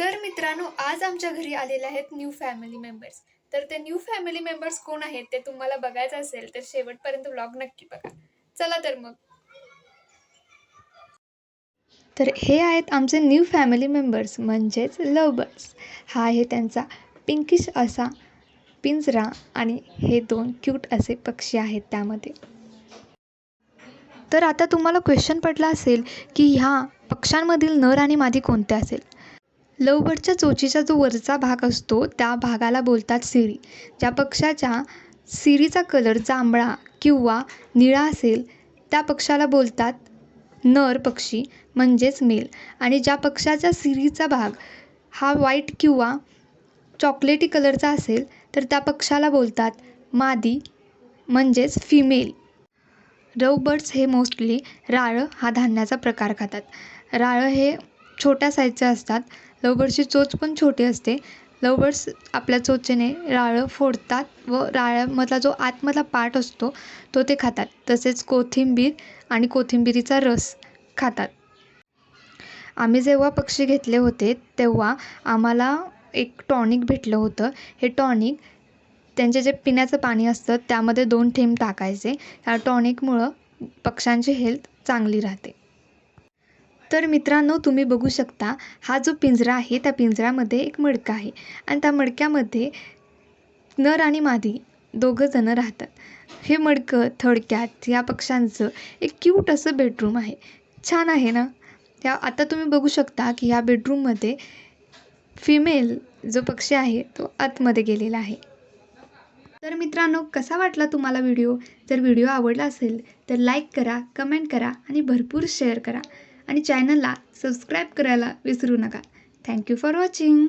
तर मित्रांनो आज आमच्या घरी आलेले आहेत न्यू फॅमिली मेंबर्स तर ते न्यू फॅमिली मेंबर्स कोण आहेत ते तुम्हाला बघायचं असेल तर शेवटपर्यंत व्लॉग नक्की बघा. चला तर मग. तर हे आहेत आमचे न्यू फॅमिली मेंबर्स म्हणजेच लव हा आहे त्यांचा पिंकिश असा पिंजरा आणि हे दोन क्यूट असे पक्षी आहेत त्यामध्ये. तर आता तुम्हाला क्वेश्चन पडला असेल की ह्या पक्ष्यांमधील नर आणि मादी कोणते असेल? लवबर्डच्या चोचीचा जो वरचा भाग असतो त्या भागाला बोलतात सिरी. ज्या पक्षाच्या सिरीचा कलर जांभळा किंवा निळा असेल त्या पक्षाला बोलतात नर पक्षी म्हणजेच मेल. आणि ज्या पक्षाच्या सिरीचा भाग हा व्हाईट किंवा चॉकलेटी कलरचा असेल तर त्या पक्षाला बोलतात मादी म्हणजेच फिमेल रवबर्ड्स हे मोस्टली राळं हा धान्याचा प्रकार खातात. राळं हे छोट्या साईजचे असतात लवबर्डची चोच पण छोटी असते. लवबर्ड्स आपल्या चोचेने राळं फोडतात व राळ्यामधला जो आतमधला पार्ट असतो तो ते खातात. तसेच कोथिंबीर आणि कोथिंबिरीचा रस खातात. आम्ही जेव्हा पक्षी घेतले होते तेव्हा आम्हाला एक टॉनिक भेटलं होतं. हे टॉनिक त्यांचे जे पिण्याचं पाणी असतं त्यामध्ये दोन थेंब टाकायचे. त्या टॉनिकमुळं पक्ष्यांची हेल्थ चांगली राहते. तर मित्रांनो तुम्ही बघू शकता हा जो पिंजरा आहे त्या पिंजऱ्यामध्ये एक मडकं आहे. आणि त्या मडक्यामध्ये नर आणि मादी दोघं जणं राहतात. हे मडकं थोडक्यात या पक्ष्यांचं एक क्यूट असं बेडरूम आहे. छान आहे ना? त्या आता तुम्ही बघू शकता की ह्या बेडरूममध्ये फिमेल जो पक्षी आहे तो आतमध्ये गेलेला आहे. तर मित्रांनो कसा वाटला तुम्हाला व्हिडिओ? जर व्हिडिओ आवडला असेल तर लाईक करा कमेंट करा आणि भरपूर शेअर करा. आणि चॅनलला सबस्क्राईब करायला विसरू नका. Thank you for watching